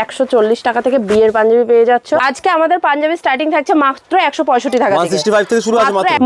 একশো চল্লিশ টাকা থেকে বিয়ের পাঞ্জাবি পেয়ে যাচ্ছ। আজকে আমাদের পাঞ্জাবি স্টার্টিং থাকছে মাত্র একশো পঁয়ষট্টি টাকা থেকে। শুরু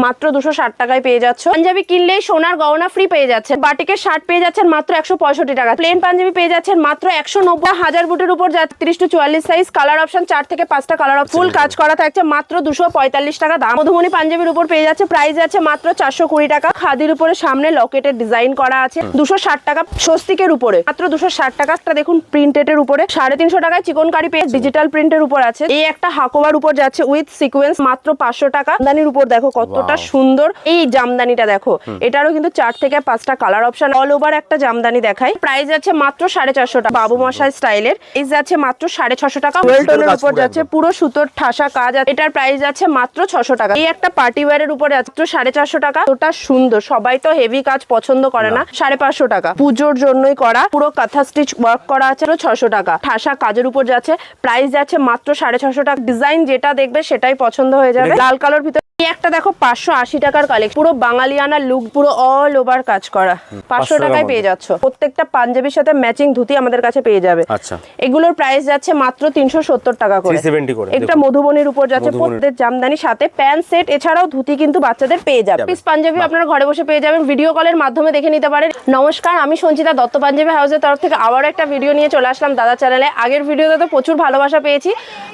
মাত্র দুশো ষাট টাকায় পেয়ে যাচ্ছ। পাঞ্জাবি কিনলেই সোনার গহনা ফ্রি পেয়ে যাচ্ছে। বাটিকের শার্ট পেয়ে যাচ্ছেন মাত্র একশো পঁয়ষট্টি টাকা। প্লেন পাঞ্জাবি পেয়ে যাচ্ছেন মাত্র একশো নব্বই। হাজার বুটের উপর যা তিরিশ টু চুয়াল্লিশ সাইজ কালার অপশন চার থেকে পাঁচটা কালার ফুল কাজ করা থাকছে মাত্র দুশো পঁয়তাল্লিশ টাকা দাম। মধুমণি পাঞ্জাবির উপর পেয়ে যাচ্ছে প্রাইস আছে মাত্র চারশো কুড়ি টাকা। খাদির উপরে সামনে লকেটের ডিজাইন করা আছে। দুশো ষাট টাকা স্বস্তিকের উপরে। মাত্র দুশো ষাট টাকা। দেখুন প্রিন্টেড এর উপরে। সাড়ে তিনশো টাকায় চিকন কারি পেয়ে ডিজিটাল প্রিন্টের উপর আছে। এই একটা হাকোবার উপর যাচ্ছে উইথ সিকোয়েন্স মাত্র পাঁচশো টাকা। জামদানির উপর দেখো কতটা সুন্দর। এই জামদানিটা দেখো এটারও কিন্তু চার থেকে পাঁচটা কালার অপশন অল ওভার একটা জামদানি দেখাই। প্রাইস আছে মাত্র সাড়ে চারশো টাকা। বাবু মশাই স্টাইলের। এই যাচ্ছে মাত্র সাড়ে ছশো টাকা। ওয়েলটনের উপর যাচ্ছে পুরো সুতোর ঠাসা কাজ আছে। এটার প্রাইস আছে মাত্র ছশো টাকা। এই একটা পার্টি ওয়ারের উপরে মাত্র সাড়ে চারশো টাকা। ওটা সুন্দর। সবাই তো হেভি কাজ পছন্দ করে না। সাড়ে পাঁচশো টাকা। পুজোর জন্যই করা। পুরো কাঁথা স্টিচ ওয়ার্ক করা আছে। ছশো টাকা। ঠাসা কাজের উপর যাচ্ছে প্রাইস যাচ্ছে মাত্র সাড়ে ছশো টাকা। ডিজাইন যেটা দেখবে সেটাই পছন্দ হয়ে যাবে। লাল কালোর ভিতরে একটা দেখো পাঁচশো আশি টাকার কালেকশন পুরো বাঙালিয়ানা লুক পুরো অল ওভার কাজ করা। পাঁচশো টাকায় পেয়ে যাচ্ছ। প্রত্যেকটা পাঞ্জাবির সাথে ম্যাচিং ধুতি আমাদের কাছে পেয়ে যাবে। আচ্ছা। এগুলোর প্রাইস যাচ্ছে মাত্র তিনশো সত্তর টাকা করে। 370 একটা। মধুবনির উপর যাচ্ছে। প্রত্যেক জামদানি সাথে প্যান্ট সেট এছাড়াও ধুতি কিন্তু বাচ্চাদের পেয়ে যাবে। পিস পাঞ্জাবি আপনারা ঘরে বসে পেয়ে যাবেন। ভিডিও কলের মাধ্যমে দেখে নিতে পারেন। নমস্কার আমি সঞ্চিতা দত্ত পাঞ্জাবি হাউসের তরফ থেকে আবারও একটা ভিডিও নিয়ে চলে আসলাম দাদা চ্যানেলে আগের ভিডিওতে তো প্রচুর ভালোবাসা পেয়েছি।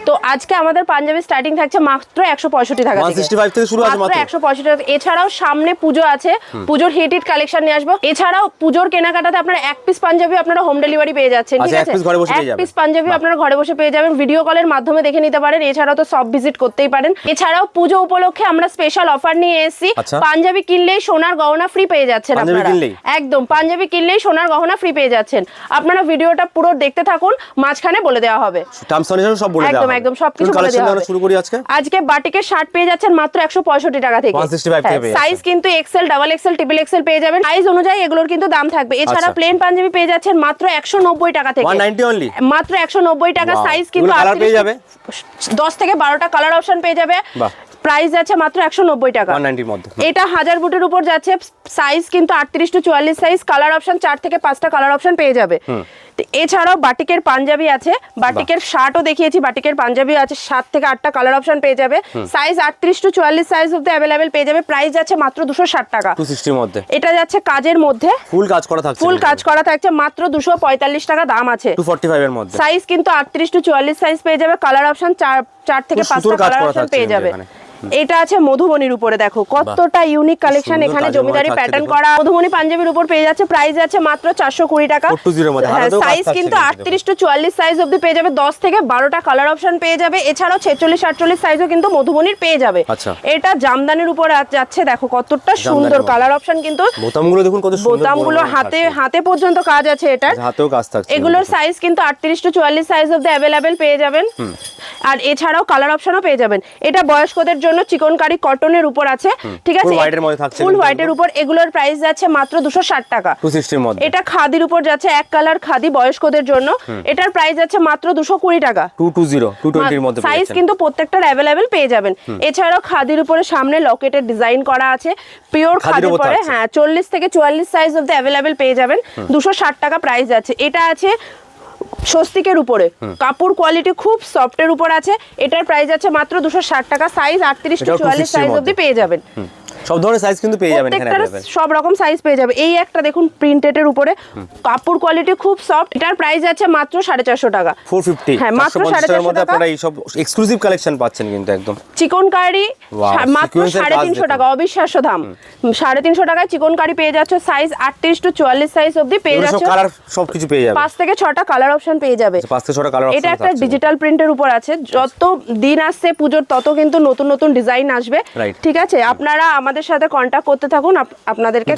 তো আজকে আমাদের পাঞ্জাবি স্টার্টিং থাকছে মাত্র একশো পঁয়ষট্টি টাকা থেকে। শুরু মাত্র মাত্র। একশো পঁয়ষট্টি টাকা এছাড়াও সামনে পুজো আছে। পুজোর হিট হিট কালেকশন নিয়ে আসব। এছাড়াও পুজোর কেনাকাটাতে আপনারা এক পিস পাঞ্জাবি আপনারা হোম ডেলিভারি পেয়ে যাচ্ছেন ঠিক আচ্ছা, আছে? বসে পেয়ে এক পিস পাঞ্জাবি আপনারা ঘরে বসে পেয়ে যাবেন। ভিডিও কলের মাধ্যমে দেখে নিতে পারেন। এছাড়াও তো সব ভিজিট করতেই পারেন। এছাড়াও পুজো উপলক্ষে আমরা স্পেশাল অফার নিয়ে এসেছি। আচ্ছা। পাঞ্জাবি কিনলেই সোনার গহনা ফ্রি পেয়ে যাচ্ছেন আপনারা। একদম পাঞ্জাবি কিনলেই সোনার গহনা ফ্রি পেয়ে যাচ্ছেন। আপনারা ভিডিওটা পুরো দেখতে থাকুন। মাঝখানে বলে দেওয়া হবে। টার্মস কন্ডিশন সব বলে দেওয়া একদম হবে। একদম সবকিছু বলে দেওয়া হবে। শুরু করি আজকে? আজকে বাটিকের শার্ট পেয়ে যাচ্ছেন মাত্র একশো পঁয়ষট্টি টাকা থেকে। 165 থেকে সাইজ কিন্তু XL double XL triple XL পেয়ে যাবেন। সাইজ অনুযায়ী এগুলোর কিন্তু দাম থাকবে। এছাড়া আচ্ছা। প্লেন পাঞ্জাবি পেয়ে যাচ্ছেন মাত্র একশো নব্বই টাকা থেকে। 190? মাত্র একশো নব্বই টাকা। সাইজ কিন্তু 38 পেয়ে যাবে? দশ থেকে বারোটা কালার অপশন পেয়ে যাবে। প্রাইস আছে মাত্র একশো নব্বই টাকা। 190 এটা হাজার বুটের উপর যাচ্ছে। সাইজ কিন্তু আটত্রিশ টু চুয়াল্লিশ সাইজ কালার অপশন চার থেকে পাঁচটা কালার অপশন পেয়ে যাবে। এছাড়াও বাটিকের পাঞ্জাবি আছে বাটিকের শার্টও দেখিয়েছি বাটিকের পাঞ্জাবি আছে সাত থেকে আটটা কালার অপশন পেয়ে যাবে। সাইজ আটত্রিশ টু চুয়াল্লিশ সাইজ অব্দি অ্যাভেলেবেল পেয়ে যাবে প্রাইস যাচ্ছে মাত্র দুশো ষাট টাকা। মধ্যে। এটা যাচ্ছে কাজের মধ্যে। ফুল কাজ করা থাকছে ফুল কাজ করা থাকছে মাত্র দুশো পঁয়তাল্লিশ টাকা দাম আছে। এর মধ্যে। সাইজ কিন্তু আটত্রিশ টু চুয়াল্লিশ সাইজ পেয়ে যাবে কালার অপশন চার চার থেকে পাঁচটা কালার অপশন পেয়ে যাবে। এটা আছে মধুবনির উপরে দেখো। কতটা ইউনিক কালেকশন এখানে জমিদারি প্যাটার্ন করা। মধুবনি পাঞ্জাবির উপর পেয়ে যাচ্ছে প্রাইস আছে মাত্র চারশো কুড়ি টাকা। 420 এর মধ্যে, হ্যাঁ সাইজ কিন্তু আটত্রিশ টু চুয়াল্লিশ সাইজ অব্দি পেয়ে যাবে। দশ থেকে বারোটা কালার অপশন পেয়ে যাবে। এছাড়াও ছেচল্লিশ আটচল্লিশ সাইজও কিন্তু মধুবনির পেয়ে যাবে। আচ্ছা। এটা জামদানির উপর যাচ্ছে দেখো কতটা সুন্দর কালার অপশন কিন্তু। বোতামগুলো দেখুন কত সুন্দর বোতামগুলো হাতে হাতে পর্যন্ত কাজ আছে এটার হাতেও কাজ থাকছে এগুলোর সাইজ কিন্তু আটত্রিশ টু চুয়াল্লিশ সাইজ অব্দি অ্যাভেলেবেল পেয়ে যাবেন। আর এছাড়াও কালার অপশনও পেয়ে যাবেন। এটা বয়স্কদের জন্য চিকনকারি কটনের উপর আছে ঠিক আছে? ফুল হোয়াইটের উপর এগুলোর প্রাইস যাচ্ছে মাত্র দুশো ষাট টাকা। 260 এর মধ্যে। এটা খাদির উপর যাচ্ছে এক কালার খাদি বয়স্কদের জন্য। এটার প্রাইস যাচ্ছে মাত্র দুশো কুড়ি টাকা। 220 220 এর মধ্যে সাইজ কিন্তু প্রত্যেকটার অ্যাভেলেবেল পেয়ে যাবেন। এছাড়াও খাদির উপরে সামনে লকেটের ডিজাইন করা আছে। পিওর খাদির উপর পরে হ্যাঁ চল্লিশ থেকে চুয়াল্লিশ সাইজ অব্দি অ্যাভেলেবেল পেয়ে যাবেন। দুশো ষাট টাকা প্রাইস আছে এটা আছে স্বস্তিকের উপরে। কাপড় কোয়ালিটি খুব সফটের উপর আছে। এটার প্রাইস আছে মাত্র দুশো ষাট টাকা। সাইজ আটত্রিশ টু চুয়াল্লিশ 260 সাইজ। অব্দি পেয়ে যাবেন। সব ধরনের সাইজ কিন্তু পেয়ে যাবেন এখানে সব রকম সাইজ পেয়ে যাবে। এই একটা দেখুন প্রিন্টেড এর উপরে। কাপড় কোয়ালিটি খুব সফট এটার প্রাইস আছে মাত্র সাড়ে চারশো টাকা। 450 হ্যাঁ, মাত্র 450 সাড়ে মধ্যে টাকা। আপনারা এই সব এক্সক্লুসিভ কালেকশন পাচ্ছেন কিন্তু একদম। চিকন কারি মাত্র sequence এর সাড়ে কাজ তিনশো দেখুন। টাকা অবিশ্বাস্য দাম। সাড়ে তিনশো টাকায় চিকন কারি পেয়ে যাচ্ছে সাইজ আটত্রিশ টু চুয়াল্লিশ সাইজ অব্দি পেয়ে যাচ্ছে। কালার পেয়ে যাবে। পাঁচ থেকে ছটা কালার অপশন পেয়ে যাবে। পাঁচ থেকে ছটা কালার এটা একটা ডিজিটাল প্রিন্টের উপর আছে। যত দিন আসছে পুজোর তত কিন্তু নতুন নতুন ডিজাইন আসবে। ঠিক আছে? আপনারা আমাদের সাথে কন্ট্যাক্ট করতে থাকুন আপনাদেরকে।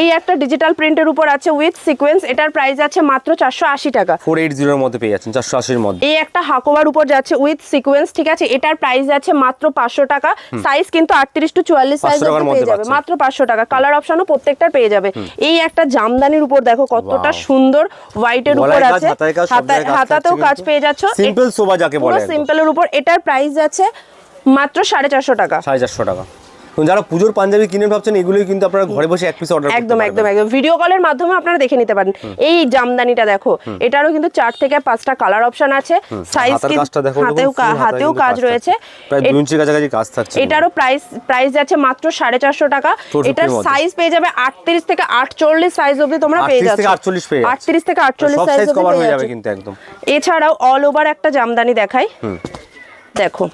এই একটা ডিজিটাল প্রিন্টের উপর আছে উইথ সিকোয়েন্স এটার প্রাইস আছে মাত্র চারশো আশি টাকা। 480 এর মধ্যে পেয়ে যাচ্ছেন 480 এর মধ্যে। এই একটা হাকোবার উপর যাচ্ছে উইথ সিকোয়েন্স ঠিক আছে? এটার প্রাইস আছে মাত্র পাঁচশো টাকা। সাইজ কিন্তু আটত্রিশ টু চুয়াল্লিশ 500 সাইজ পেয়ে যাবে। মাত্র পাঁচশো টাকা। কালার অপশনও প্রত্যেকটা পেয়ে যাবে। এই একটা জামদানির উপর দেখো কতটা সুন্দর হোয়াইটের উপর আছে। হাতাতেও কাজ পেয়ে যাচ্ছ। সিম্পল সোবা যাকে বলে সিম্পলের উপর। এটার প্রাইস আছে মাত্র সাড়ে চারশো টাকা। সাড়ে চারশো টাকা। যারা পুজোর পাঞ্জাবি কিনে ভাবছেন এগুলোই কিন্তু আপনারা ঘরে বসে এক পিস অর্ডার একদম একদম একদম। ভিডিও কলের মাধ্যমে আপনারা দেখে নিতে পারেন। এই জামদানিটা দেখো এটারও কিন্তু চার থেকে পাঁচটা কালার অপশন আছে। সাইজ হাতেও হাতেও কাজ রয়েছে। কাজ থাকছে। এটারও প্রাইস প্রাইস যাচ্ছে মাত্র সাড়ে চারশো টাকা। এটার সাইজ পেয়ে যাবে আটত্রিশ থেকে আটচল্লিশ সাইজ অবধি তোমরা পেয়ে 38 যাচ্ছ। থেকে 48 পেয়ে আটত্রিশ থেকে আটচল্লিশ সাইজ অবধি পেয়ে হয়ে যাবে কিন্তু একদম। এছাড়াও অল ওভার একটা জামদানি দেখাই। দেখো।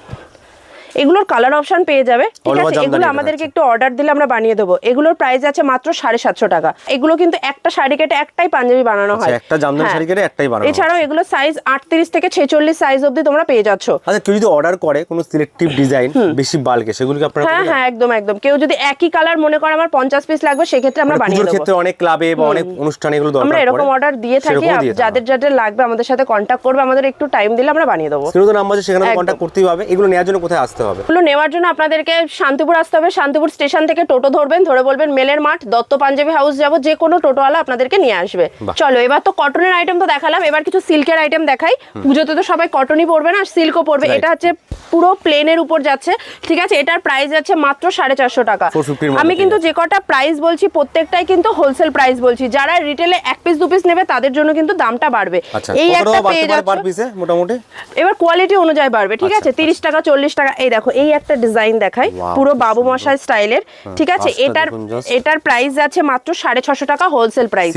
এগুলোর কালার অপশন পেয়ে যাবে। ঠিক আছে? এগুলো আমাদেরকে একটু অর্ডার দিলে আমরা বানিয়ে দেবো। এগুলোর প্রাইস আছে মাত্র সাড়ে সাতশো টাকা। এগুলো কিন্তু একটা শাড়ি কেটে একটাই পাঞ্জাবি বানানো আচ্ছা, হয়। একটা জামদানি হ্যাঁ। শাড়ি কেটে একটাই বানানো এছাড়াও এগুলো সাইজ আটত্রিশ থেকে ছেচল্লিশ সাইজ অবধি তোমরা পেয়ে যাচ্ছ। আচ্ছা কেউ যদি অর্ডার করে কোনো সিলেক্টিভ ডিজাইন বেশি বাল্কে সেগুলোকে আপনারা হ্যাঁ হ্যাঁ একদম একদম। কেউ যদি একই কালার মনে করে আমার পঞ্চাশ পিস লাগবে সেক্ষেত্রে আমরা মানে বানিয়ে দেবো। ক্ষেত্রে অনেক ক্লাবে বা অনেক অনুষ্ঠানে এগুলো দরকার আমরা এরকম অর্ডার দিয়ে থাকি। যাদের যাদের লাগবে আমাদের সাথে কন্ট্যাক্ট করবে আমাদের একটু টাইম দিলে আমরা বানিয়ে দেবো। সেগুলো নাম্বার আছে সেখানে। কন্ট্যাক্ট করতেই হবে। এগুলো নেওয়ার জন্য কোথায় আসতে হবে এগুলো নেওয়ার জন্য আপনাদেরকে শান্তিপুর আসতে হবে। শান্তিপুর স্টেশন থেকে টোটো ধরবেন ধরে বলবেন মেলের মাঠ দত্ত পাঞ্জাবি হাউস যাব যে কোনো টোটোওয়ালা আপনাদেরকে নিয়ে আসবে। চলো এবার তো কটনের আইটেম তো দেখালাম এবার কিছু সিল্কের আইটেম দেখাই। পুজোতে তো সবাই কটনই পরবে না সিল্কও পরবে। এটা হচ্ছে পুরো প্লেনের উপর যাচ্ছে ঠিক আছে? এটার প্রাইস যাচ্ছে মাত্র সাড়ে চারশো টাকা। 450 এর মধ্যে আমি কিন্তু যে কটা প্রাইস বলছি প্রত্যেকটাই কিন্তু হোলসেল প্রাইস বলছি। যারা রিটেলে এক পিস দু পিস নেবে তাদের জন্য কিন্তু দামটা বাড়বে। আচ্ছা এই একটা পেয়ে যাচ্ছ। মোটামুটি? এবার কোয়ালিটি অনুযায়ী বাড়বে ঠিক আচ্ছা, আছে? তিরিশ টাকা চল্লিশ টাকা এই দেখো এই একটা ডিজাইন দেখাই পুরো বাবু মশাই স্টাইলের ঠিক আছে? এটার এটার প্রাইস আছে মাত্র সাড়ে ছশো টাকা হোলসেল প্রাইস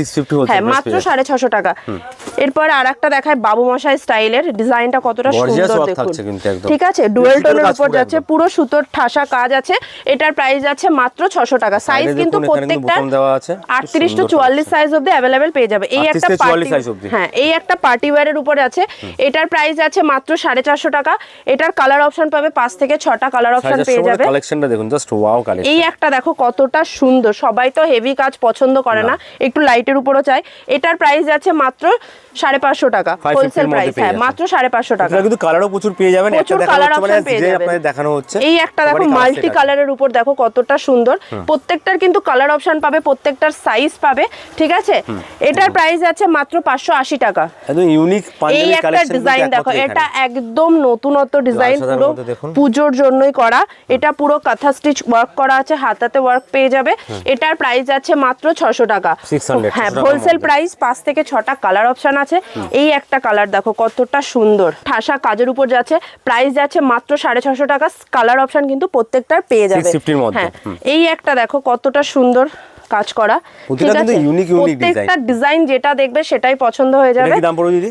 হ্যাঁ মাত্র সাড়ে ছশো টাকা। এরপর আর একটা দেখায় বাবু মশাই স্টাইলের ডিজাইনটা কতটা সুন্দর দেখুন। ঠিক আছে? ডুয়েল টোনের উপর যাচ্ছে পুরো সুতোর ঠাসা কাজ আছে। এটার প্রাইস আছে মাত্র ছশো টাকা। সাইজ কিন্তু প্রত্যেকটা আটত্রিশ টু চুয়াল্লিশ সাইজ অব্দি অ্যাভেলেবেল পেয়ে যাবে। এই একটা পার্টি হ্যাঁ এই একটা পার্টি ওয়্যারের উপরে আছে। এটার প্রাইস আছে মাত্র সাড়ে চারশো টাকা। এটার কালার অপশন পাবে পাঁচ থেকে ছটা কালার অপশন পেয়ে যাবে। কালেকশনটা দেখুন জাস্ট ওয়াও কালেকশন এই একটা দেখো কতটা সুন্দর। সবাই তো হেভি কাজ পছন্দ করে না। একটু লাইটের উপরও চাই। এটার প্রাইস আছে মাত্র সাড়ে পাঁচশো টাকা হোলসেল প্রাইস হ্যাঁ মাত্র সাড়ে পাঁচশো টাকা। এটা কিন্তু কালারও প্রচুর পেয়ে যাবেন। প্রচুর কালার মানে অপশন পেয়ে যাবেন। আপনাদের দেখানো হচ্ছে এই একটা দেখো মাল্টি কালারের উপর দেখো কতটা সুন্দর। প্রত্যেকটার কিন্তু কালার অপশন পাবে প্রত্যেকটার সাইজ পাবে ঠিক আছে? এটার প্রাইস আছে মাত্র পাঁচশো আশি টাকা। একদম ইউনিক এই একটা ডিজাইন দেখো এটা একদম নতুনত্ব ডিজাইন পুরো। পুজোর জন্যই করা। এটা পুরো কাঁথা স্টিচ ওয়ার্ক করা আছে হাতাতে ওয়ার্ক পেয়ে যাবে। এটার প্রাইস আছে মাত্র ছশো টাকা হ্যাঁ হোলসেল প্রাইস পাঁচ থেকে ছটা কালার অপশন আছে। এই একটা কালার দেখো কতটা সুন্দর। ঠাসা কাজের উপর যাচ্ছে প্রাইস যাচ্ছে মাত্র সাড়ে ছশো টাকা। কালার অপশন কিন্তু প্রত্যেকটার পেয়ে যাবে। 650 র মধ্যে, হ্যাঁ এই একটা দেখো কতটা সুন্দর কাজ করা। ঠিক আছে। প্রত্যেকটা ডিজাইন যেটা দেখবে সেটাই পছন্দ হয়ে যাবে?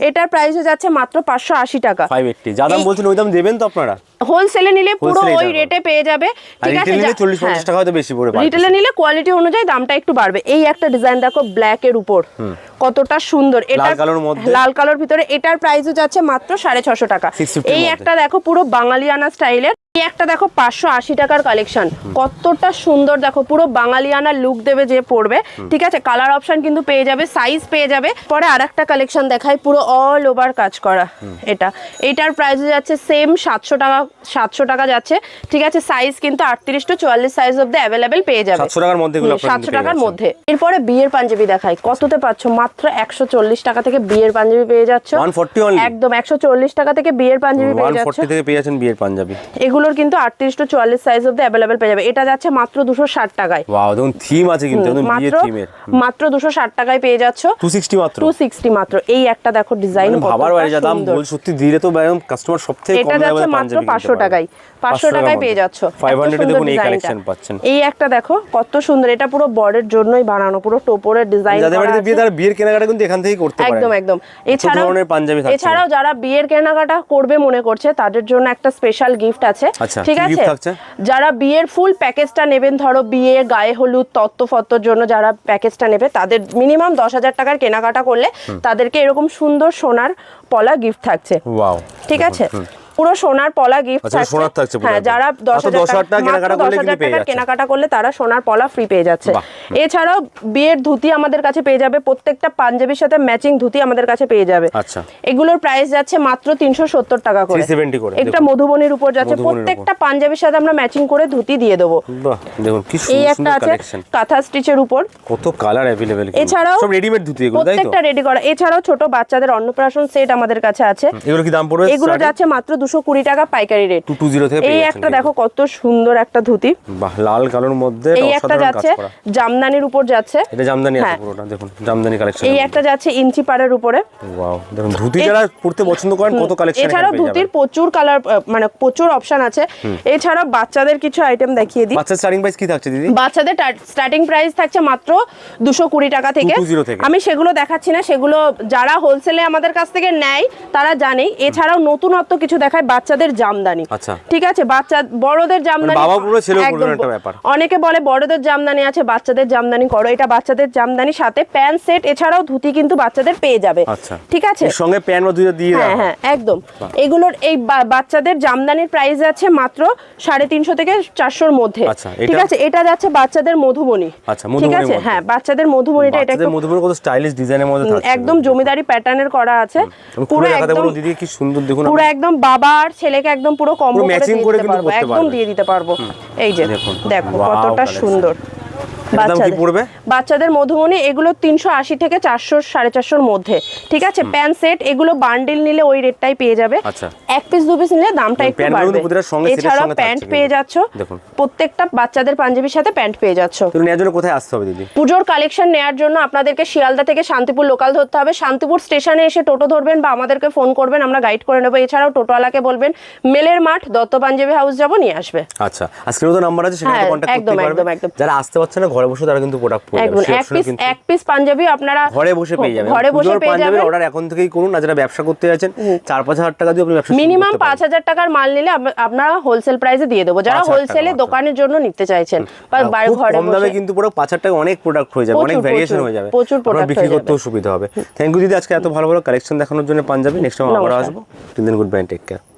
এটার প্রাইস যাচ্ছে মাত্র পাঁচশো আশি টাকা। 580 যা দাম বলছেন ওই দাম দেবেন তো আপনারা? হোলসেলে নিলে পুরো ওই রেটে পেয়ে যাবে। ঠিক আছে নিলে 40 হ্যাঁ। 50 টাকা হয়তো বেশি পড়ে পার রিটেলে নিলে কোয়ালিটি অনুযায়ী দামটা একটু বাড়বে। এই একটা ডিজাইন দেখো ব্ল্যাক এর উপর। কতটা সুন্দর। এটা কালোর মধ্যে। লাল কালোর ভিতরে এটার প্রাইসও যাচ্ছে মাত্র সাড়ে ছশো টাকা। এই একটা দেখো পুরো বাঙালিয়ানা স্টাইলের। এই একটা দেখো পাঁচশো আশি টাকার কালেকশন কতটা সুন্দর দেখো পুরো বাঙালিয়ানা লুক দেবে যে পড়বে। ঠিক আছে কালার অপশন কিন্তু পেয়ে যাবে সাইজ পেয়ে যাবে। পরে আর একটা কালেকশন দেখাই পুরো অল ওভার কাজ করা এটা। এটার প্রাইস যাচ্ছে সেম সাতশো টাকা সাতশো টাকা যাচ্ছে। ঠিক আছে সাইজ কিন্তু আটত্রিশ টু চুয়াল্লিশ সাইজ অব্দি অ্যাভেলেবেল পেয়ে যাবে। 700 টাকার মধ্যে সাতশো টাকার মধ্যে। এরপরে বিয়ের পাঞ্জাবি দেখাই। কততে পাচ্ছ? মাত্র একশো চল্লিশ টাকা থেকে বিয়ের পাঞ্জাবি পেয়ে যাচ্ছ। একদম একশো চল্লিশ টাকা থেকে বিয়ের পাঞ্জাবি পেয়ে যাচ্ছ। থেকে পেয়ে যাচ্ছেন বিয়ের পাঞ্জাবি। এগুলোর কিন্তু আটত্রিশ টু চুয়াল্লিশ সাইজ অব্দি অ্যাভেলেবেল পেয়ে যাবে। এটা যাচ্ছে মাত্র দুশো ষাট টাকায়। থিম আছে কিন্তু মাত্র মাত্র দুশো ষাট টাকায় পেয়ে যাচ্ছ। 260 মাত্র। টু সিক্সটি মাত্র। এই একটা দেখো ডিজাইন মানে ভাবার বাইরে যা দাম বল সত্যি দিলে তো কাস্টমার সব থেকে এটা যাচ্ছে মাত্র পাঁচশো টাকায়। পাঁচশো টাকায় পেয়ে যাচ্ছ। 500 সুন্দর দেখুন এই কালেকশন পাচ্ছেন। এই একটা দেখো কত সুন্দর। এটা পুরো বর্ডের জন্যই বানানো পুরো টোপরের ডিজাইন যাদের বাড়িতে বিয়ে তারা বিয়ের কেনাকাটা কিন্তু এখান থেকেই করতে পারে। একদম একদম। এছাড়াও পাঞ্জাবি এছাড়াও যারা বিয়ের কেনাকাটা করবে মনে করছে তাদের জন্য একটা স্পেশাল গিফট আছে। আচ্ছা, ঠিক আছে? যারা বিয়ের ফুল প্যাকেজটা নেবেন ধরো বিয়ে গায়ে হলুদ তত্ত্ব ফত্তর জন্য যারা প্যাকেজটা নেবে তাদের মিনিমাম দশ হাজার টাকার কেনাকাটা করলে তাদেরকে এরকম সুন্দর সোনার পলা গিফট থাকছে। ঠিক আছে? পুরো সোনার পলা গিফট আচ্ছা, সোনার থাকছে হ্যাঁ যারা দশ হাজার টাকা কেনাকাটা করলে তারা সোনার পলা ফ্রি পেয়ে যাচ্ছে। এছাড়াও বিয়ের ধুতি আমাদের কাছে পেয়ে যাবে প্রত্যেকটা পাঞ্জাবির সাথে ম্যাচিং ধুতি আমাদের কাছে পেয়ে যাবে। আচ্ছা। এগুলোর প্রাইস যাচ্ছে মাত্র তিনশো সত্তর টাকা করে। একটা। মধুবনির উপর যাচ্ছে প্রত্যেকটা পাঞ্জাবির সাথে আমরা ম্যাচিং করে ধুতি দিয়ে দেবো। দেখুন কি এই একটা আছে কাঁথা স্টিচের উপর। কত কালার অ্যাভেলেবেল এছাড়াও সব রেডিমেড ধুতি এগুলো তাই তো? প্রত্যেকটা রেডি করা। এছাড়াও ছোট বাচ্চাদের অন্নপ্রাশন সেট আমাদের কাছে আছে। এগুলো কি দাম পড়বে? এগুলো যাচ্ছে মাত্র দুশো কুড়ি টাকা পাইকারি রেট টু টু জিরো থেকে এই একটা দেখো কত সুন্দর একটা ধুতি। লাল কালোর মধ্যে এই একটা যাচ্ছে জামদানির উপর যাচ্ছে। এটা জামদানি আছে হ্যাঁ। পুরোটা দেখুন জামদানি কালেকশন এই একটা যাচ্ছে ইঞ্চি পাড়ের উপরে। ওয়াও দেখুন ধুতি যারা পড়তে পছন্দ করেন কত কালেকশন এছাড়াও ধুতির প্রচুর কালার মানে প্রচুর অপশন আছে। বাচ্চাদের কিছু আইটেম দেখিয়ে দিই। বাচ্চার স্টার্টিং প্রাইস কি থাকছে দিদি? বাচ্চাদের স্টার্টিং প্রাইস থাকছে মাত্র দুশো কুড়ি টাকা থেকে। আমি সেগুলো দেখাচ্ছি না সেগুলো যারা হোলসেলে আমাদের কাছ থেকে নেয় তারা জানে এছাড়াও নতুনত্ব কিছু দেখায় বাচ্চাদের জামদানি। আচ্ছা। ঠিক আছে? বাচ্চা বড়দের জামদানি একটা ব্যাপার। অনেকে বলে বড়দের জামদানি আছে বাচ্চাদের জামদানি করো এটা বাচ্চাদের জামদানি সাথে প্যান্ট সেট এছাড়াও ধুতি কিন্তু বাচ্চাদের পেয়ে যাবে। আচ্ছা। ঠিক আছে? সঙ্গে প্যান্ট বা দিয়ে হ্যাঁ হ্যাঁ একদম। এগুলোর এই বাচ্চাদের জামদানির প্রাইস আছে মাত্র সাড়ে তিনশো থেকে চারশোর মধ্যে। আচ্ছা, ঠিক আছে? এটা যাচ্ছে বাচ্চাদের মধুবনী। ঠিক আছে? হ্যাঁ বাচ্চাদের মধুবনীটা এটা বাচ্চাদের কত স্টাইলিশ ডিজাইনের মধ্যে একদম জমিদারি প্যাটার্নের করা আছে। পুরো একদম দিদি কি সুন্দর দেখুন পুরো একদম বাবা আর ছেলেকে একদম পুরো কম্বো করে দিতে পারব একদম দিয়ে দিতে পারব। এই যে দেখো কতটা সুন্দর। বাচ্চাদের- মধুবনী এগুলো তিনশো আশি থেকে চারশো সাড়ে চারশোর মধ্যে। ঠিক আছে? প্যান্ট সেট এগুলো বান্ডিল নিলে ওই রেটটাই পেয়ে যাবে। আচ্ছা। এক পিস দু পিস নিলে দামটা একটু বাড়বে। এছাড়াও প্যান্ট পেয়ে যাচ্ছ। প্রত্যেকটা বাচ্চাদের পাঞ্জাবির সাথে প্যান্ট পেয়ে যাচ্ছ। কোথায় আসতে হবে দিদি? পুজোর কালেকশন নেওয়ার জন্য আপনাদেরকে শিয়ালদা থেকে শান্তিপুর লোকাল ধরতে হবে। শান্তিপুর স্টেশনে এসে টোটো ধরবেন বা আমাদেরকে ফোন করবেন আমরা গাইড করে নেব। এছাড়াও টোটোওয়ালাকে বলবেন মেলের মাঠ দত্ত পাঞ্জাবি হাউস যাব নিয়ে আসবে। আচ্ছা। আজকের মতো নাম্বার আছে সেখানে কন্ট্যাক্ট একদম, করতে পারবে। একদম, একদম। যারা আসতে পারছে না ঘরে বসে তারা কিন্তু প্রোডাক্ট পেয়ে যাবে। এক পিস এক পিস পাঞ্জাবি আপনারা ঘরে বসে পেয়ে যাবেন ঘরে বসে পেয়ে যাবেন। অর্ডার এখন থেকেই করুন আর যারা ব্যবসা করতে যাচ্ছেন চার পাঁচ হাজার টাকা দিয়ে আপনি ব্যবসা মিনিমাম করতে পাঁচ পারেন। হাজার টাকার মাল নিলে আপনারা হোলসেল প্রাইসে দিয়ে দেবো। যারা 5,000 হোলসেলে দোকানের জন্য নিতে চাইছেন বা ঘরে কম দামে কিন্তু পুরো পাঁচ হাজার টাকা অনেক প্রোডাক্ট হয়ে যাবে অনেক ভেরিয়েশন হয়ে যাবে। প্রচুর product বিক্রি করতেও সুবিধা হবে। থ্যাংক ইউ দিদি। আজকে এত ভালো ভালো কালেকশন দেখানোর জন্য পাঞ্জাবি। নেক্সট টাইম আবার। আসব। Till then good bye take care